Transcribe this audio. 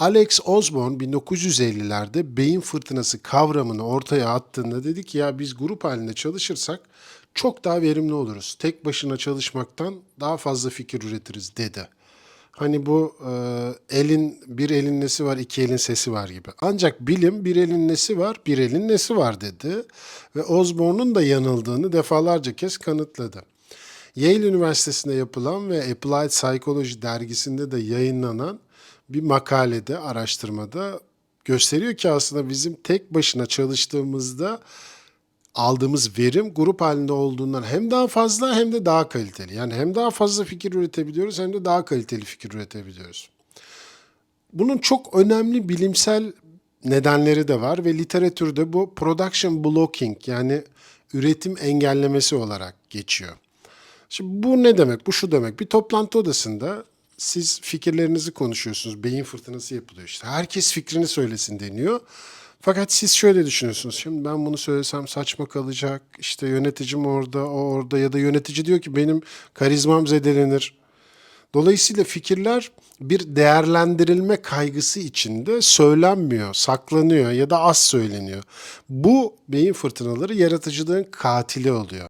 Alex Osborne 1950'lerde beyin fırtınası kavramını ortaya attığında dedi ki ya biz grup halinde çalışırsak çok daha verimli oluruz. Tek başına çalışmaktan daha fazla fikir üretiriz dedi. Hani bu e, elin bir elin nesi var iki elin sesi var gibi. Ancak bilim bir elin nesi var bir elin nesi var dedi. Ve Osborne'un da yanıldığını defalarca kez kanıtladı. Yale Üniversitesi'nde yapılan ve Applied Psychology dergisinde de yayınlanan bir makalede, araştırmada gösteriyor ki aslında bizim tek başına çalıştığımızda aldığımız verim grup halinde olduğundan hem daha fazla hem de daha kaliteli. Yani hem daha fazla fikir üretebiliyoruz hem de daha kaliteli fikir üretebiliyoruz. Bunun çok önemli bilimsel nedenleri de var ve literatürde bu production blocking yani üretim engellemesi olarak geçiyor. Şimdi bu ne demek? Bu şu demek. Bir toplantı odasında siz fikirlerinizi konuşuyorsunuz. Beyin fırtınası yapılıyor işte. Herkes fikrini söylesin deniyor. Fakat siz şöyle düşünüyorsunuz. Şimdi ben bunu söylesem saçma kalacak. İşte yöneticim orada, o orada ya da yönetici diyor ki benim karizmam zedelenir. Dolayısıyla fikirler bir değerlendirilme kaygısı içinde söylenmiyor, saklanıyor ya da az söyleniyor. Bu beyin fırtınaları yaratıcılığın katili oluyor.